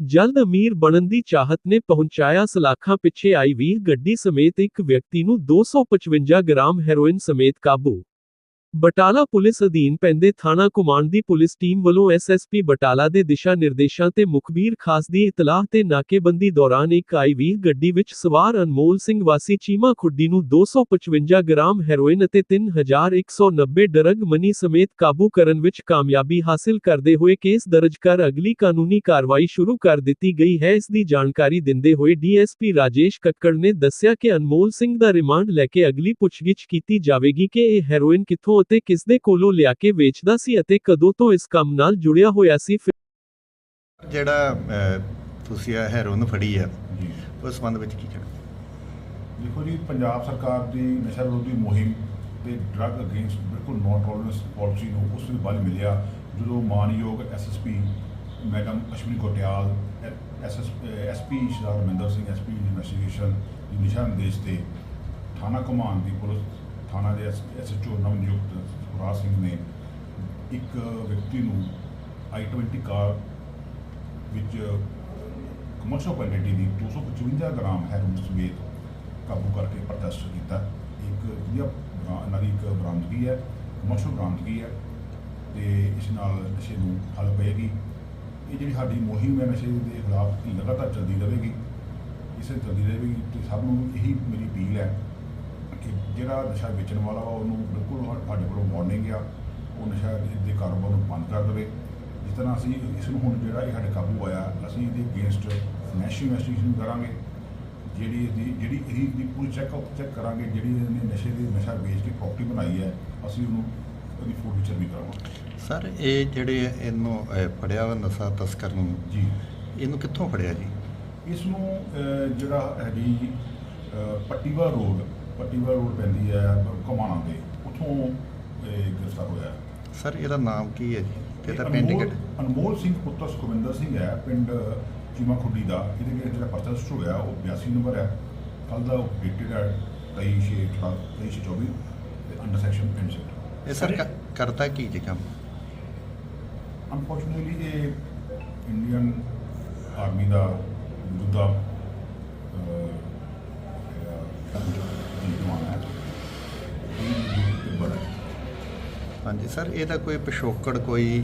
ਜਲਦ ਅਮੀਰ ਬਣਨ ਦੀ ਚਾਹਤ ਨੇ ਪਹੁੰਚਾਇਆ ਸਲਾਖਾਂ ਪਿੱਛੇ ਆਈ 20 ਗੱਡੀ ਸਮੇਤ ਇੱਕ ਵਿਅਕਤੀ ਨੂੰ 255 ਗ੍ਰਾਮ ਹੈਰੋਇਨ ਸਮੇਤ ਕਾਬੂ। ਬਟਾਲਾ ਪੁਲਿਸ ਅਧੀਨ ਪੈਂਦੇ ਥਾਣਾ ਕਮਾਂਡ ਦੀ ਪੁਲਿਸ ਟੀਮ ਵੱਲੋਂ ਐਸਐਸਪੀ ਬਟਾਲਾ ਦੇ ਦਿਸ਼ਾ ਨਿਰਦੇਸ਼ਾਂ ਤੇ ਮੁਖਬੀਰ ਖਾਸ ਦੀ ਇਤਲਾਹ ਤੇ ਨਾਕੇਬੰਦੀ ਦੌਰਾਨ ਇੱਕ ਆਈ-20 ਗੱਡੀ ਵਿੱਚ ਸਵਾਰ ਅਨਮੋਲ ਸਿੰਘ ਵਾਸੀ ਚੀਮਾ ਖੁੱਡੀ ਨੂੰ 255 ਗ੍ਰਾਮ ਹੈਰੋਇਨ ਅਤੇ 3190 ਡਰਗ ਮਨੀ ਸਮੇਤ ਕਾਬੂ ਕਰਨ ਵਿੱਚ ਕਾਮਯਾਬੀ ਹਾਸਲ ਕਰਦੇ ਹੋਏ ਕੇਸ ਦਰਜ ਕਰ ਅਗਲੀ ਕਾਨੂੰਨੀ ਕਾਰਵਾਈ ਸ਼ੁਰੂ ਕਰ ਦਿੱਤੀ ਗਈ ਹੈ। ਇਸ ਦੀ ਜਾਣਕਾਰੀ ਦਿੰਦੇ ਹੋਏ ਡੀਐਸਪੀ ਰਾਜੇਸ਼ ਕੱਕੜ ਨੇ ਦੱਸਿਆ ਕਿ ਅਨਮੋਲ ਸਿੰਘ ਦਾ ਰਿਮਾਂਡ ਲੈ ਕੇ ਅਗਲੀ ਪੁੱਛਗਿੱਛ ਕੀਤੀ ਜਾਵੇਗੀ ਕਿ ਇਹ ਹੈਰੋਇਨ ਕਿੱਥੋਂ ਅਤੇ ਕਿਸ ਦੇ ਕੋਲੋਂ ਲਿਆ ਕੇ ਵੇਚਦਾ ਸੀ ਅਤੇ ਕਦੋਂ ਤੋਂ ਇਸ ਕੰਮ ਨਾਲ ਜੁੜਿਆ ਹੋਇਆ ਸੀ ਜਿਹੜਾ ਤੁਸੀਂ ਆ ਹੈਰੋਨ ਫੜੀ ਆ ਜੀ। ਉਸ ਸੰਬੰਧ ਵਿੱਚ ਕੀ ਕਹਿਣਾ? ਦੇਖੋ ਜੀ ਪੰਜਾਬ ਸਰਕਾਰ ਦੀ ਨਸ਼ਾ ਵਿਰੋਧੀ ਮੁਹਿੰਮ ਤੇ ਡਰੱਗ ਅਗੇਂਸਟ ਬਿਲਕੁਲ ਨੋ ਟੋਲਰੈਂਸ ਪਾਲਿਸੀ ਨੂੰ ਉਸ ਨੂੰ ਬਲ ਮਿਲਿਆ ਜਦੋਂ ਮਾਨਯੋਗ SSP madam Ashwani Kotiyal SP Shri Raminder Singh SP investigation ਦੀ ਨਿਸ਼ਾ ਨਿਰਦੇਸ਼ ਤੇ ਥਾਣਾ ਕਮਾਨ ਦੀ ਪੁਲਿਸ ਥਾਣਾ ਦੇ ਐਸਐਚਓ ਨਵ ਨਿਯੁਕਤ ਸੁਖਰਾਜ ਸਿੰਘ ਨੇ ਇੱਕ ਵਿਅਕਤੀ ਨੂੰ i20 ਕਾਰ ਵਿੱਚ ਕਮਰਸ਼ੀਅਲ ਕੁਆਂਟੀਟੀ ਦੀ 255 ਗ੍ਰਾਮ ਹੈਰੋਇਨ ਸਮੇਤ ਕਾਬੂ ਕਰਕੇ ਪ੍ਰਦਰਸ਼ਿਤ ਕੀਤਾ। ਇੱਕ ਵਧੀਆ ਇਹਨਾਂ ਦੀ ਇੱਕ ਬਰਾਮਦਗੀ ਹੈ ਕਮਰਸ਼ੀਅਲ ਬਰਾਮਦਗੀ ਹੈ ਤੇ ਇਸ ਨਾਲ ਨਸ਼ੇ ਨੂੰ ਹੱਲ ਪਏਗੀ। ਇਹ ਜਿਹੜੀ ਸਾਡੀ ਮੁਹਿੰਮ ਹੈ, ਨਸ਼ੇ ਦੇ ਖਿਲਾਫ ਲਗਾਤਾਰ ਚੱਲਦੀ ਰਹੇਗੀ। ਇਸੇ ਚੱਲਦੀ ਰਹੇਗੀ ਤੇ ਸਭ ਨੂੰ ਇਹੀ ਮੇਰੀ ਅਪੀਲ ਹੈ ਕਿ ਜਿਹੜਾ ਨਸ਼ਾ ਵੇਚਣ ਵਾਲਾ ਵਾ ਉਹਨੂੰ ਬਿਲਕੁਲ ਸਾਡੇ ਕੋਲੋਂ ਵਾਰਨਿੰਗ ਆ ਉਹ ਨਸ਼ਾ ਦੇ ਕਾਰੋਬਾਰ ਨੂੰ ਬੰਦ ਕਰ ਦੇਵੇ। ਜਿਸ ਤਰ੍ਹਾਂ ਅਸੀਂ ਇਸ ਨੂੰ ਹੁਣ ਜਿਹੜਾ ਇਹ ਸਾਡੇ ਕਾਬੂ ਆਇਆ ਅਸੀਂ ਇਹਦੇ ਅਗੇਂਸਟ ਫਾਈਨੈਂਸ਼ੀਅਲ ਇਨਵੈਸਟੀਗੇਸ਼ਨ ਕਰਾਂਗੇ। ਜਿਹੜੀ ਇਹਦੀ ਜਿਹੜੀ ਇਹਦੀ ਦੀ ਪੂਰੀ ਚੈੱਕ ਚੈੱਕ ਕਰਾਂਗੇ ਜਿਹੜੀ ਇਹਨੇ ਨਸ਼ੇ ਦੀ ਨਸ਼ਾ ਵੇਚ ਕੇ ਪ੍ਰਾਪਰਟੀ ਬਣਾਈ ਹੈ ਅਸੀਂ ਉਹਨੂੰ ਉਹਦੀ ਫੋਟੋ ਵਿਚਰ ਵੀ ਕਰਾਂਗੇ। ਸਰ ਇਹ ਜਿਹੜੇ ਇਹਨੂੰ ਫੜਿਆ ਵਾ ਨਸ਼ਾ ਤਸਕਰ ਨੂੰ ਜੀ। ਇਹਨੂੰ ਕਿੱਥੋਂ ਫੜਿਆ ਜੀ? ਇਸ ਨੂੰ ਜਿਹੜਾ ਹੈਗੀ ਅਹ, ਪੱਟੀਵਾ ਰੋਡ ਪੱਟੀਵਾ ਰੋਡ ਪੈਂਦੀ ਹੈ ਘਮਾਣਾ ਦੇ। ਉੱਥੋਂ ਇਹ ਗ੍ਰਿਫਤਾਰ ਹੋਇਆ। ਹੈ। ਸਰ ਇਹਦਾ ਨਾਮ ਕੀ ਹੈ ਜੀ? ਤੇ ਇਹ ਇਹਦਾ ਪਿੰਡ ਅਨਮੋਲ- ਕਿਹੜਾ? ਅਨਮੋਲ ਸਿੰਘ ਪੁੱਤਰ ਸੁਖਵਿੰਦਰ ਸਿੰਘ ਹੈ ਪਿੰਡ ਚੀਮਾ ਖੁੱਡੀ ਦਾ। ਇਹਦੇ ਵਿੱਚ ਜਿਹੜਾ ਪਰਚਾ ਰਜਿਸਟਰ ਹੋਇਆ ਉਹ 82 ਨੰਬਰ ਹੈ। ਕੱਲ ਦਾ ਅਪਡੇਟਡ ਹੈ 23 24 ਤੇ ਅੰਡਰ ਸੈਕਸ਼ਨ ਇਨਸੈਟ ਇਹ ਸਰ ਕ- ਕਰਦਾ ਕੀ ਜੀ ਕੰਮ? ਅਨਫੋਰਚੂਨੇਟਲੀ ਇਹ ਇੰਡੀਅਨ ਆਰਮੀ ਦਾ ਜਵਾਨ ਹੈ ਇਹ ਬੜਾ ਹਾਂਜੀ ਸਰ ਇਹਦਾ ਕੋਈ ਪਿਛੋਕੜ ਕੋਈ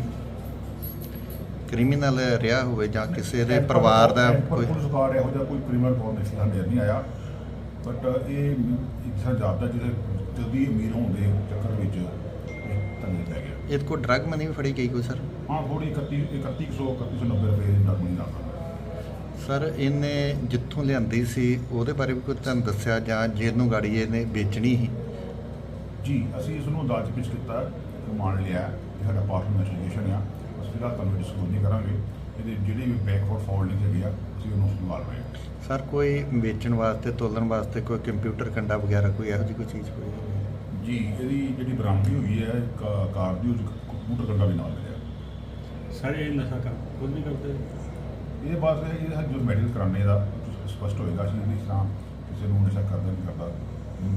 ਕ੍ਰਿਮੀਨਲ ਰਿਹਾ ਹੋਵੇ ਜਾਂ ਕਿਸੇ ਦੇ ਪਰਿਵਾਰ ਦਾ ਕੋਈ ਪੁਲਿਸ ਕਾਰ ਇਹੋ ਜਿਹਾ ਕੋਈ ਕ੍ਰਿਮੀਨਲ ਫਾਰਮੇਸ਼ਨ ਸਾਡੇ ਨਹੀਂ ਆਇਆ। ਬਟ ਇਹ ਇਨਸਾਨ ਜਾਪਦਾ ਜਿਹੜੇ ਜਲਦੀ ਅਮੀਰ ਹੋਣ ਦੇ ਚੱਕਰ ਵਿੱਚ ਇਹ ਤੰਗੇ ਪੈ ਗਿਆ ਇਹਦੇ ਕੋਲ ਡਰਗ ਮਨੀ ਵੀ ਫੜੀ ਗਈ ਕੋਈ ਸਰ? ਹਾਂ ਥੋੜੀ 31 3100 3190 ਰੁਪਏ ਦਾ ਮਨੀ ਲੱਗਦਾ ਸਰ ਇਹਨੇ ਜਿੱਥੋਂ ਲਿਆਂਦੀ ਸੀ ਉਹਦੇ ਬਾਰੇ ਵੀ ਕੋਈ ਤੁਹਾਨੂੰ ਦੱਸਿਆ ਜਾਂ ਜਿਹਨੂੰ ਗਾੜੀ ਇਹਨੇ ਵੇਚਣੀ ਸੀ? ਜੀ ਅਸੀਂ ਇਸ ਨੂੰ ਅਦਾਲਤ 'ਚ ਪੇਸ਼ ਕੀਤਾ। ਮੰਨ ਲਿਆ ਕਿ ਸਾਡਾ ਪਾਰਟ ਇਨਵੈਸਟੀਗੇਸ਼ਨ ਆ। ਅਸੀਂ ਫਿਲਹਾਲ ਤੁਹਾਨੂੰ ਡਿਸਕਲੋਜ਼ ਨਹੀਂ ਕਰਾਂਗੇ। ਇਹਦੇ ਜਿਹੜੇ ਵੀ ਬੈਕਵਰਡ ਫਾਰਵਰਡਿੰਗ ਹੈਗੀ ਆ ਅਸੀਂ ਉਹਨੂੰ ਸੰਭਾਲ ਰਹੇ ਹਾਂ ਸਰ ਕੋਈ ਵੇਚਣ ਵਾਸਤੇ ਤੋਲਣ ਵਾਸਤੇ ਕੋਈ ਕੰਪਿਊਟਰ ਕੰਡਾ ਵਗੈਰਾ ਕੋਈ ਇਹੋ ਜਿਹੀ ਕੋਈ ਚੀਜ਼ ਹੋਈ ਜੀ ਇਹਦੀ ਜਿਹੜੀ ਬਰਾਮਦਗੀ ਹੋਈ ਹੈ ਕਾਰ ਦੀ ਉਹ 'ਚ ਕੰਪਿਊਟਰ ਕੰਡਾ ਵੀ ਨਾਲ ਮਿਲਿਆ ਸਾਰੇ ਇਹ ਨਸ਼ਾ ਕਰ ਖੁਦ ਨਹੀਂ ਕਰਦੇ? ਇਹ ਹੈ ਜੋ ਮੈਡੀਕਲ ਕਰਾਣੇ ਦਾ ਸਪਸ਼ਟ ਹੋਏਗਾ ਅਸੀਂ ਇਸ ਤਰ੍ਹਾਂ ਕਿਸੇ ਨੂੰ ਨਸ਼ਾ ਕਰਦਾ ਨਹੀਂ ਕਰਦਾ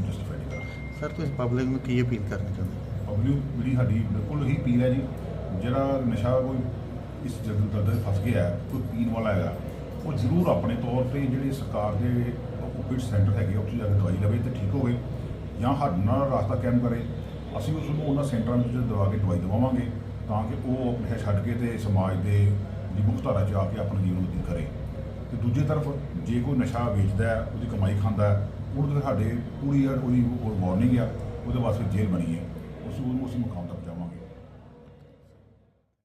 ਜਸਟੀਫਾਈ ਨਹੀਂ ਕਰਦਾ ਸਰ ਤੁਸੀਂ ਪਬਲਿਕ ਨੂੰ ਕੀ ਅਪੀਲ ਕਰਨਾ ਚਾਹੁੰਦੇ ਪਬਲਿਕ ਜਿਹੜੀ ਸਾਡੀ ਬਿਲਕੁਲ ਹੀ ਅਪੀਲ ਹੈ ਜੀ। ਜਿਹੜਾ ਨਸ਼ਾ ਕੋਈ ਇਸ ਜਗਤ ਦਰਦ ਫਸ ਗਿਆ ਕੋਈ ਪੀਣ ਵਾਲਾ ਹੈਗਾ ਉਹ ਜ਼ਰੂਰ ਆਪਣੇ ਤੌਰ ਤੇ ਜਿਹੜੇ ਸਰਕਾਰ ਦੇ ਓਪੀਡ ਸੈਂਟਰ ਹੈਗੇ ਆ, ਉੱਥੇ ਜਾ ਕੇ ਦਵਾਈ ਲਵੇ ਤੇ ਠੀਕ ਹੋਵੇ ਜਾਂ ਸਾਡੇ ਨਾਲ ਰਾਸਤਾ ਕਾਇਮ ਕਰੇ। ਅਸੀਂ ਉਸ ਨੂੰ ਉਹਨਾਂ ਸੈਂਟਰਾਂ ਵਿੱਚ ਦਵਾ ਕੇ ਦਵਾਈ ਦਵਾਵਾਂਗੇ ਤਾਂ ਕਿ ਉਹ ਆਪਣੇ ਛੱਡ ਕੇ ਤੇ ਸਮਾਜ ਦੇ ਦੀ ਮੁੱਖ ਧਾਰਾ 'ਚ ਆ ਕੇ ਆਪਣਾ ਜੀਵਨ ਬਤੀਤ ਕਰੇ। ਤੇ ਦੂਜੇ ਤਰਫ ਜੇ ਕੋਈ ਨਸ਼ਾ ਵੇਚਦਾ ਹੈ ਉਹਦੀ ਕਮਾਈ ਖਾਂਦਾ ਹੈ ਉਹਦੇ ਸਾਡੇ ਪੂਰੀ ਉਹਦੀ ਵਾਰਨਿੰਗ ਆ ਉਹਦੇ ਵਾਸਤੇ ਜੇਲ੍ਹ ਬਣੀ ਹੈ। ਉਸ ਨੂੰ ਉਸ ਮੁਕਾਮ ਤੱਕ ਜਾ